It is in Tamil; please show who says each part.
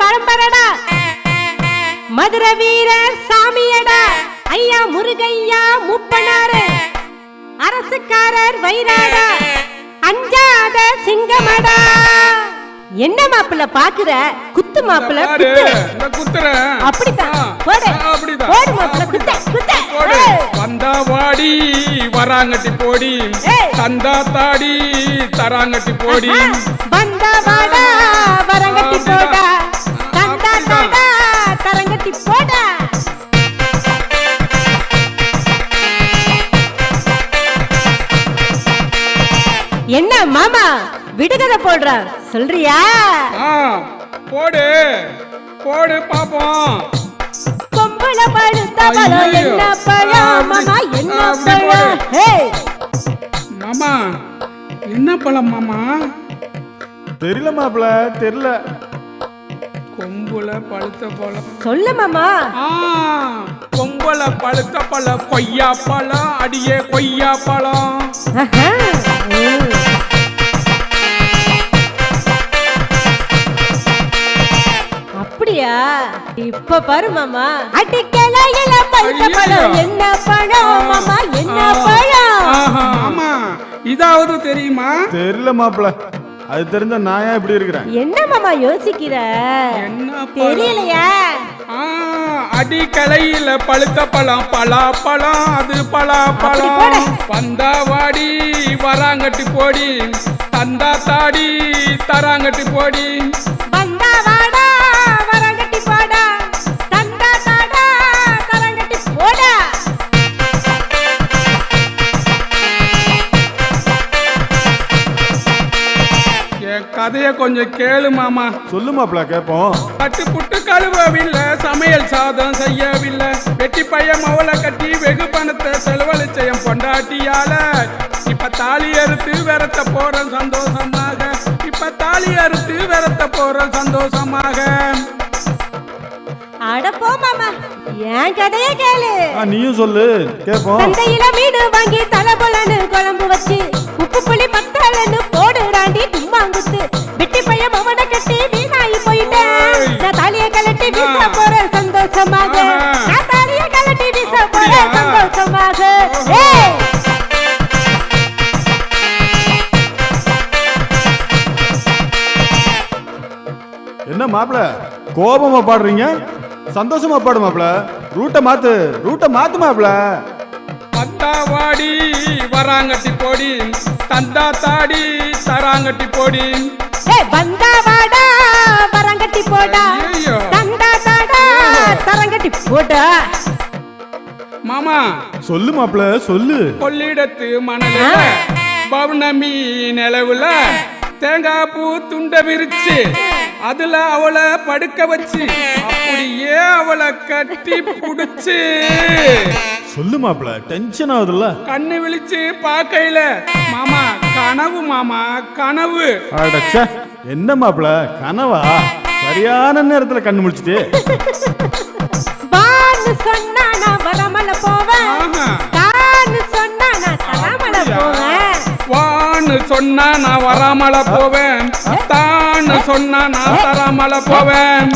Speaker 1: பரம்பரடா. மதுரை வீரர் சாமியடா. ஐயா முருகையா முப்பனாரு. அரசுக்காரர் வைராடா அஞ்சாத சிங்கமடா. என்ன மாப்பிள்ள பாக்குற? குத்து மாப்பிள்ள
Speaker 2: அப்படிதான்.
Speaker 1: போடு மாப்பிள்ள குத்த குத்த.
Speaker 2: வந்தா வாடி வராங்கட்டி போடி. தந்தா தாடி தராங்கட்டி போடி.
Speaker 1: வந்தா வாடா வரங்கட்டி என்ன மாமா விடுகதை போடுற சொல்றியா?
Speaker 2: ஆ, போடு போடு பாப்போம்.
Speaker 1: கொம்புல பழுத்த பழம். என்ன பழம்? மாமா என்ன பழம்?
Speaker 2: மாமா என்ன பழம் மாமா?
Speaker 3: தெரியல மாப்பிள தெரியல.
Speaker 2: கொம்புல பழுத்த பழம்.
Speaker 1: சொல்லு மாமா.
Speaker 2: ஆ கொம்புல பழுத்த பழம் கொய்யா பழம் அடியே கொய்யா பழம்.
Speaker 1: இப்ப பாரு மாமா. அடிக்கலையில பழுத்த பழம். என்ன பழம் மாமா? என்ன பழம்?
Speaker 2: இதாவது தெரியுமா?
Speaker 3: தெரியல மாப்பிள. அது தெரிஞ்ச நான் ஏன் இப்படி இருக்கிறேன்?
Speaker 1: என்ன மாமா யோசிக்கிற?
Speaker 2: என்ன?
Speaker 1: தெரியலையா.
Speaker 2: அடிக்கலையில பழுத்த பழம். பலா பழம் அது பலா பழம். வந்தா வாடி வராங்கட்டி போடி. தந்தா தாடி தராங்கட்டி போடி. கதைய கொஞ்சம் கேளு மாமா.
Speaker 3: சொல்லு மாப்பிள கேப்போம்.
Speaker 2: பட்டு புட்டு கழுவவில்லை சமையல் சாதம் செய்யவில்லை. வெட்டி பையன் மவளை கட்டி வெகு பணத்தை செலவழிச்ச என் பொண்டாட்டியால. இப்ப தாலி அறுத்து விரத்த போறேன் சந்தோஷமாக. இப்ப தாலி அறுத்து விரத்த போறேன் சந்தோஷமாக.
Speaker 1: அட போ மாமா. என் கதைய கேளு.
Speaker 3: நீயும் சொல்லு. கேப்போம்.
Speaker 1: சந்தையில வாங்கி தலபலன்னு குழம்பு வச்சு உப்பு புளி பத்தலன்னு தும்மாங்குத்து வெட்டி பைய மவன கட்டி வீணாயி போயிட்டேன். நான் தாலிய கலட்டி வீச
Speaker 2: ஆ.
Speaker 1: போறேன் சந்தோஷமாக. நான் தாலிய கலட்டி வீச
Speaker 2: அப்படியா?
Speaker 1: சந்தோஷமாக.
Speaker 3: என்ன மாப்பிள? கோபமா பாடுறீங்க? சந்தோஷமா பாடு மாப்பிள. ரூட்டை மாத்து ரூட்டை மாத்து மாப்பிள.
Speaker 2: பத்தா வாடி வராங்கட்டி போடி. தந்தா தாடி தராங்கட்டி போடி.
Speaker 1: வந்தா வாடா வரங்கட்டி போடா. தந்தா தாடா தரங்கட்டி போடா.
Speaker 2: மாமா.
Speaker 3: சொல்லு மாப்பிள சொல்லு.
Speaker 2: கொள்ளிடத்து மணல பௌர்ணமி நிலவுல தேங்காய் பூ துண்ட விரிச்சு அதுல அவளை படுக்க வச்சு அப்படியே அவளை கட்டி புடிச்சு.
Speaker 3: சொல்லு மாப்பிள டென்ஷன் ஆகுதுல்ல?
Speaker 2: கண்ணு விழிச்சு பார்க்கையில மாமா கனவு மாமா கனவு.
Speaker 3: அடச்சே என்ன மாப்பிள கனவா? சரியான நேரத்துல கண்ணு முடிச்சிட்டு
Speaker 1: வான்னு சொன்னா நான் வராமல போவேன்.
Speaker 2: ஆஹா.
Speaker 1: தான்னு சொன்னா நான் தராமல போவேன்.
Speaker 2: வான்னு சொன்னா நான் வராமல போவேன். தான்னு சொன்னா நான் தராமல போவேன்.